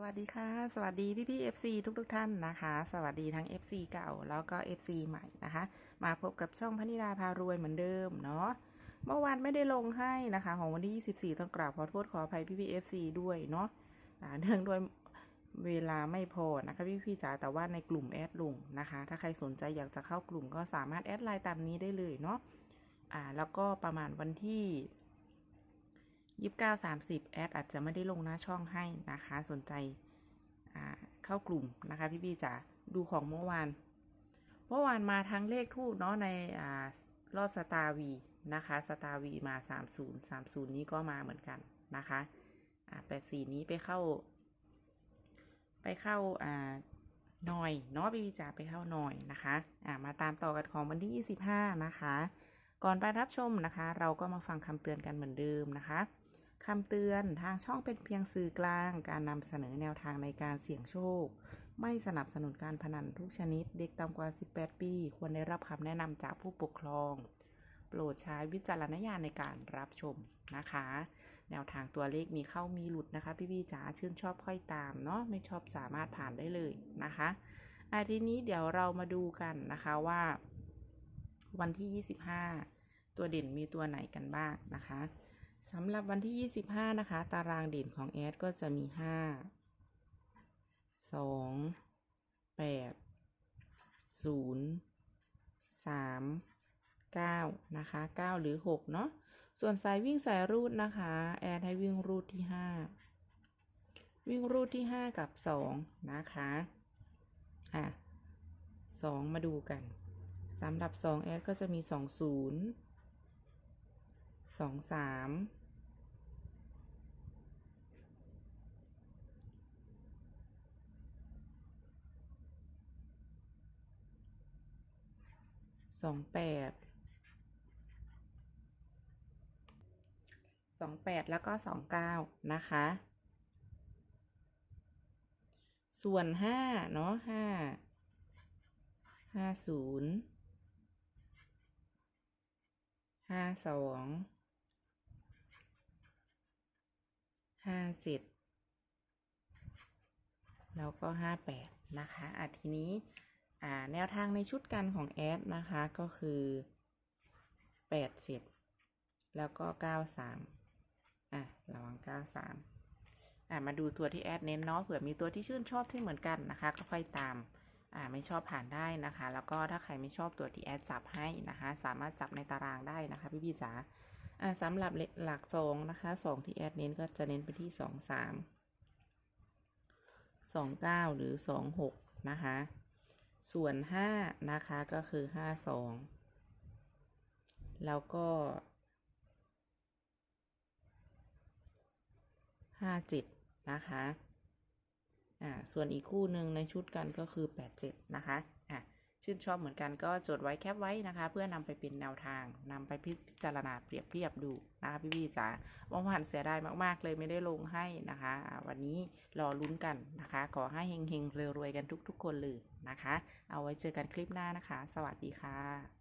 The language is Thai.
สวัสดีค่ะ สวัสดีพี่พี่ FC ทุกทุกท่านนะคะ สวัสดีทั้ง FC เก่าแล้วก็ FC ใหม่นะคะ มาพบกับช่องพนิดาพารวยเหมือนเดิมเนาะเมื่อวานไม่ได้ลงให้นะคะ ของวันที่ 24 ต้องกราบขอโทษขออภัยพี่พี่ FC ด้วยเนาะเนื่องด้วยเวลาไม่พอนะคะพี่พี่จ๋าแต่ว่าในกลุ่มแอดลุงนะคะ ถ้าใครสนใจอยากจะเข้ากลุ่มก็สามารถแอดไลน์ตามนี้ได้เลยเนาะอ่าแล้วก็ประมาณวันที่ ยี่สิบเก้าสามสิบแอดอาจจะไม่ได้ลงหน้าช่องให้นะคะ สนใจเข้ากลุ่มนะคะ พี่พี่จ๋าดูของเมื่อวาน เมื่อวานมาทั้งเลขทูบเนาะในอารอบสตาร์วีนะคะสตาร์วีมาสามศูนย์สามศูนย์นี้ก็มาเหมือนกันนะคะอ่าแปดสี่นี้ไปเข้า ไปเข้าอ่าหน่อยเนาะพี่พี่จ๋าไปเข้าหน่อยนะคะอ่ามาตามต่อกันของวันที่ยี่สิบห้านะคะ ก่อนไปรับชมนะคะ เราก็มาฟังคำเตือนกันเหมือนเดิมนะคะคำเตือนทางช่องเป็นเพียงสื่อกลาง การนำเสนอแนวทางในการเสี่ยงโชค ไม่สนับสนุนการพนันทุกชนิด เด็กต่ำกว่า 18 ปี ควรได้รับคำแนะนำจากผู้ปกครอง โปรดใช้วิจารณญาณในการรับชมนะคะ แนวทางตัวเลขมีเข้ามีหลุดนะคะ พี่พี่จ๋าชื่นชอบค่อยตามเนาะไม่ชอบสามารถผ่านได้เลยนะคะอาทีนี้เดี๋ยวเรามาดูกันนะคะว่า วันที่ 25 ตัวเด่นมีตัวไหนกันบ้างนะคะสำหรับวันที่ 25 นะคะ ตารางเด่นของแอดก็จะมี 5 2 8 0 3 9 นะคะ 9 หรือ 6 เนาะส่วนสายวิ่งสายรูดนะคะ แอดให้วิ่งรูดที่ 5 วิ่งรูดที่ 5 กับ 2 นะคะอะ2มาดูกันสำหรับ 2 แอดก็จะมี สองสามสองแปดสองแปดแล้วก็สองเก้านะคะ ส่วนห้าเนาะห้าห้าศูนย์ห้าสอง ห้าเจ็ดแล้วก็ห้าแปดนะคะอะทีนี้อ่าแนวทางในชุดกันของแอดนะคะก็คือแปดเจ็ดแล้วก็เก้าสามอะระวังเก้าสามอะมาดูตัวที่แอดเน้นเนาะเผื่อมีตัวที่ชื่นชอบที่เหมือนกันนะคะ ก็ค่อยตามอ่าไม่ชอบผ่านได้นะคะ แล้วก็ถ้าใครไม่ชอบตัวที่แอดจับให้นะคะ สามารถจับในตารางได้นะคะ พี่พี่จ๋า สำหรับหลักสองนะคะสองที่แอดเน้นก็จะเน้นไปที่สองสามสองเก้าหรือสองหกนะคะ ส่วนห้านะคะก็คือห้าสองแล้วก็ห้าเจ็ดนะคะ อ่า ส่วนอีกคู่หนึ่งในชุดกันก็คือ87นะคะ อะ ชื่นชอบเหมือนกันก็จดไว้แคปไว้นะคะ เพื่อนำไปเป็นแนวทางนำไปพิจารณาเปรียบเทียบดูนะคะพี่พี่จ๋าว่างผ่านเสียดายมากๆ เลยไม่ได้ลงให้นะคะ วันนี้รอลุ้นกันนะคะ ขอให้เฮงๆรวยๆกันทุก ๆ คนเลยนะคะ เอาไว้เจอกันคลิปหน้านะคะ สวัสดีค่ะ